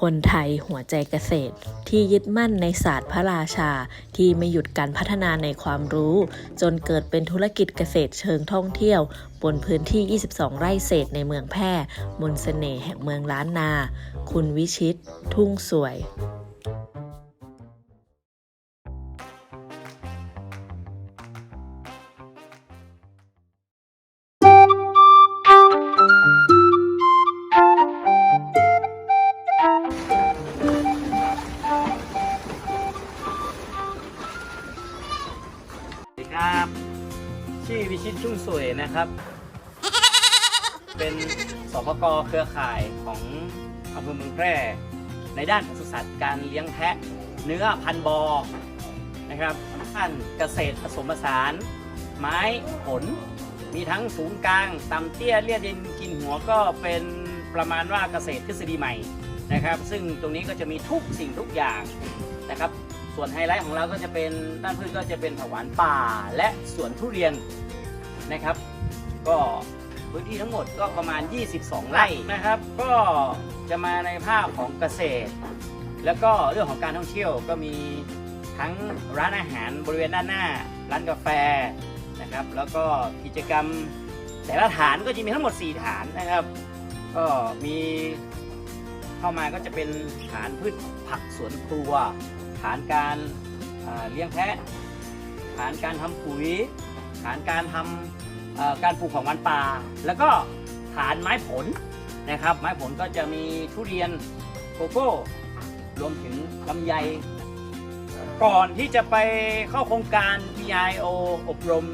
คนไทยหัวใจเกษตร ที่ยึดมั่นในศาสตร์พระราชา ที่ไม่หยุดการพัฒนาในความรู้ จนเกิดเป็นธุรกิจเกษตรเชิงท่องเที่ยว บนพื้นที่ 22 ไร่เศษในเมืองแพร่ มนสเสน่ห์แห่งเมืองล้านนา คุณวิชิต ทุ่งสวย ครับชื่อวิชิตชุ่มสวยนะครับ เป็นสปกเครือข่ายของอำเภอเมืองแพร่ ในด้านปศุสัตว์การเลี้ยงแพะเนื้อพันธ์บอนะครับด้านเกษตรผสมผสาน ไม้ผล มีทั้งสูงกลางต่ำเตี้ยเลียดินกินหัวก็เป็นประมาณว่าเกษตรทฤษฎีใหม่นะครับ ซึ่งตรงนี้ก็จะมีทุกสิ่งทุกอย่างนะครับ ส่วนไฮไลท์ของเราก็จะเป็นด้านพืชก็จะเป็นผักหวานป่าและสวนทุเรียนนะครับ ก็พื้นที่ทั้งหมดก็ประมาณ 22 ไร่นะครับ ก็จะมาในภาพของเกษตร แล้วก็เรื่องของการท่องเที่ยวก็มีทั้งร้านอาหารบริเวณด้านหน้า ร้านกาแฟนะครับ แล้วก็กิจกรรมแต่ละฐานก็จะมีทั้งหมด 4 ฐานนะครับ ก็มีเข้ามาก็จะเป็นฐานพืชผักสวนครัว ฐานการเอ่อเลี้ยงแพะฐานการทำปุ๋ย ฐานการทำเอ่อการปลูกของวันป่า แล้วก็ฐานไม้ผลนะครับ ไม้ผลก็จะมีทุเรียนโกโก้รวมถึงลำไย ก่อนที่จะไปเข้าโครงการ PIO อบรม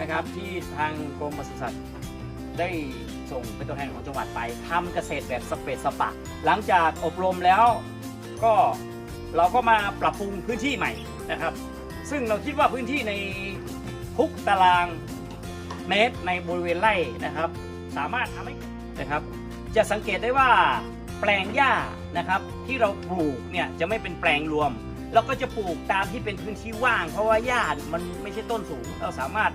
นะครับที่ทางกรมปศุสัตว์ได้ส่งเป็นตัวแทนของจังหวัดไปทำเกษตรแบบสเปซสปะ หลังจากอบรมแล้วก็ เราก็มาปรับปรุงพื้นที่ใหม่นะครับ ซึ่งเราคิดว่าพื้นที่ในทุกตารางเมตรในบริเวณไร่นะครับ สามารถทำให้นะครับ จะสังเกตได้ว่าแปลงหญ้านะครับ ที่เราปลูกเนี่ยจะไม่เป็นแปลงรวมเราก็จะปลูกตามที่เป็นพื้นที่ว่าง เพราะว่าหญ้ามันไม่ใช่ต้นสูง เราสามารถ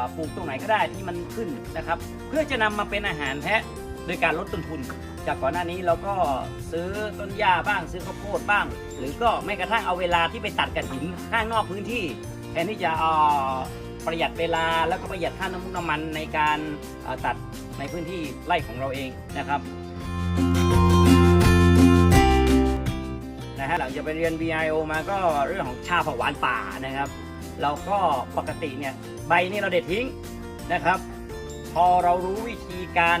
าปลูกตรงไหนก็ได้ที่มันขึ้นนะครับ เพื่อจะนำมาเป็นอาหารแพะโดยการลดต้นทุน จากก่อนหน้านี้เราก็ซื้อต้นหญ้าบ้างซื้อข้าวโพดบ้าง หรือก็แม้กระทั่งเอาเวลาที่ไปตัดกระถินข้างนอกพื้นที่แทนที่จะเออประหยัดเวลาแล้วก็ประหยัดค่าน้ำมันน้ำมันในการตัดในพื้นที่ไร่ของเราเองนะครับนะฮะหลังจากไปเรียน BIO มาก็เรื่องของชาผักหวานป่านะครับ เราก็ปกติเนี่ยใบนี่เราเด็ดทิ้งนะครับ พอเรารู้วิธีการ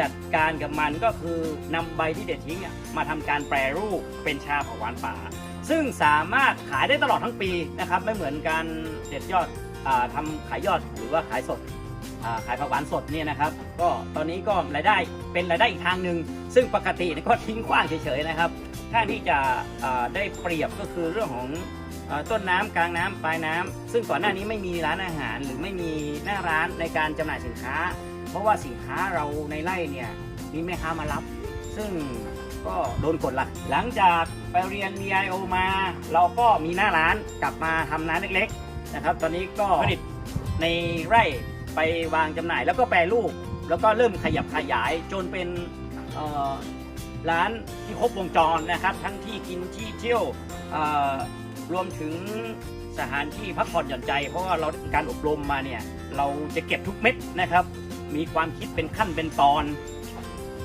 จัดการกับมันก็คือนำใบที่เด็ดทิ้งมาทำการแปรรูปเป็นชาผักหวานป่า ซึ่งสามารถขายได้ตลอดทั้งปีนะครับไม่เหมือนการเด็ดยอดอทำขายยอดหรือว่าขายสดขายผักหวานสดเนี่ยนะครับ ก็ตอนนี้ก็รายได้เป็นรายได้อีกทางหนึ่งซึ่งปกติก็ทิ้งขว้างเฉยๆนะครับถ้าที่จะได้เปรียบก็คือเรื่องของอต้นน้ำกลางน้ำปลายน้ำซึ่งก่อนหน้านี้ไม่มีร้านอาหารหรือไม่มีหน้าร้านในการจำหน่ายสินค้า เพราะว่าสินค้าเราในไร่เนี่ยมีแม่ค้ามารับ ซึ่งก็โดนกดละหลังจากไปเรียน VIO มา เราก็มีหน้าร้านกลับมาทำร้านเล็กๆนะครับ ตอนนี้ก็ผลิตในไร่ไปวางจำหน่าย แล้วก็แปรรูป แล้วก็เริ่มขยับขยายจนเป็นร้านที่ครบวงจรนะครับ ทั้งที่กินที่เที่ยวรวมถึงสถานที่พักผ่อนหย่อนใจ เพราะว่าเราการอบรมมาเนี่ย เราจะเก็บทุกเม็ดนะครับ มีความคิดเป็นขั้นเป็นตอน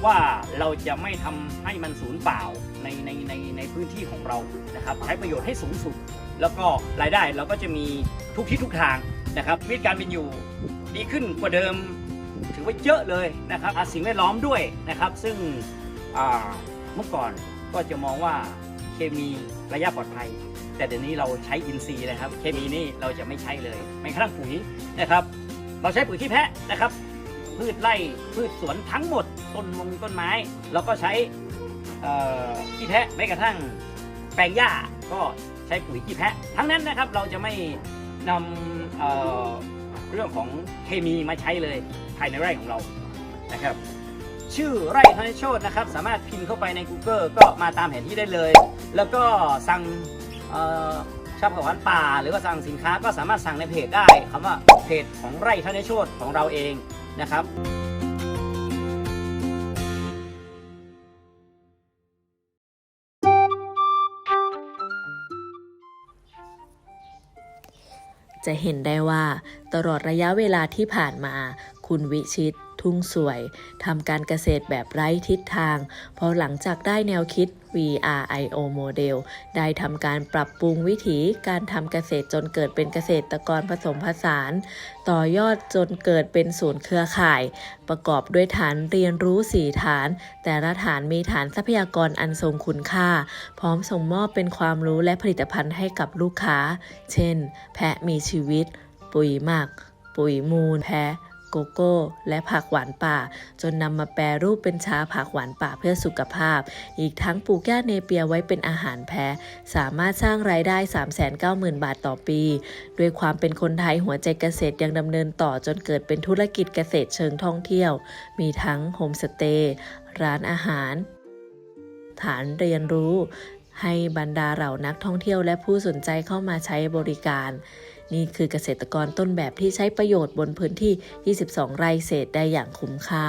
ว่าเราจะไม่ทำให้มันสูญเปล่าในในในในพื้นที่ของเรานะครับ ใช้ประโยชน์ให้สูงสุด แล้วก็รายได้เราก็จะมีทุกที่ทุกทางนะครับวิธีการเป็นอยู่ดีขึ้นกว่าเดิม ถือว่าเยอะเลยนะครับอะสิ่งแวดล้อมด้วยนะครับ ซึ่งเมื่อก่อนก็จะมองว่าเคมีระยะปลอดภัย แต่เดี๋ยวนี้เราใช้อินทรีย์นะครับ เคมีนี่เราจะไม่ใช้เลยไม่กระทั่งปุ๋ยนะครับ เราใช้ปุ๋ยขี้แพะนะครับ พืชไร่พืชสวนทั้งหมด ต้นมงต้นไม้เราก็ใช้ขี้แพะไม่กระทั่งแปลงหญ้าก็ใช้ปุ๋ยขี้แพะ ทั้งนั้นนะครับเราจะไม่นำเเรื่องของเคมีมาใช้เลยภายในไร่ของเรานะครับชื่อไร่ธนโชตนะครับ สามารถพิมพ์เข้าไปใน Google ก็มาตามแผนที่ได้เลย แล้วก็สั่งเอ่อชาผักหวานป่า หรือว่าสั่งสินค้าก็สามารถสั่งในเพจได้คำว่าเพจของไร่ธนโชตของเราเอง นะครับจะเห็นได้ว่าตลอดระยะเวลาที่ผ่านมา คุณวิชิต ทุ่งสวยทำการเกษตรแบบไร้ทิศทางพอหลังจากได้แนวคิด VRIO โมเดลได้ทำการปรับปรุงวิถีการทำเกษตรจนเกิดเป็นเกษตรกรผสมผสาน ต่อยอดจนเกิดเป็นศูนย์เครือข่าย ประกอบด้วยฐานเรียนรู้ 4 ฐาน แต่ละฐานมีฐานทรัพยากรอันทรงคุณค่า พร้อมส่งมอบเป็นความรู้และผลิตภัณฑ์ให้กับลูกค้า เช่น แพะมีชีวิต ปุ๋ยหมัก ปุ๋ยมูลแพะ โกโก้ และผักหวานป่า จนนำมาแปรรูปเป็นชาผักหวานป่าเพื่อสุขภาพ อีกทั้งปลูกหญ้เนเปียไว้เป็นอาหารแพะสามารถสร้างรายได้ 390,000 บาทต่อปี ด้วยความเป็นคนไทยหัวใจเกษตรยังดำเนินต่อจนเกิดเป็นธุรกิจเกษตรเชิงท่องเที่ยว มีทั้งโฮมสเตย์ร้านอาหาร ฐานเรียนรู้ให้บรรดาเหล่านักท่องเที่ยวและผู้สนใจเข้ามาใช้บริการ นี่คือเกษตรกรต้นแบบที่ใช้ประโยชน์บนพื้นที่ 22 ไร่เศษได้อย่างคุ้มค่า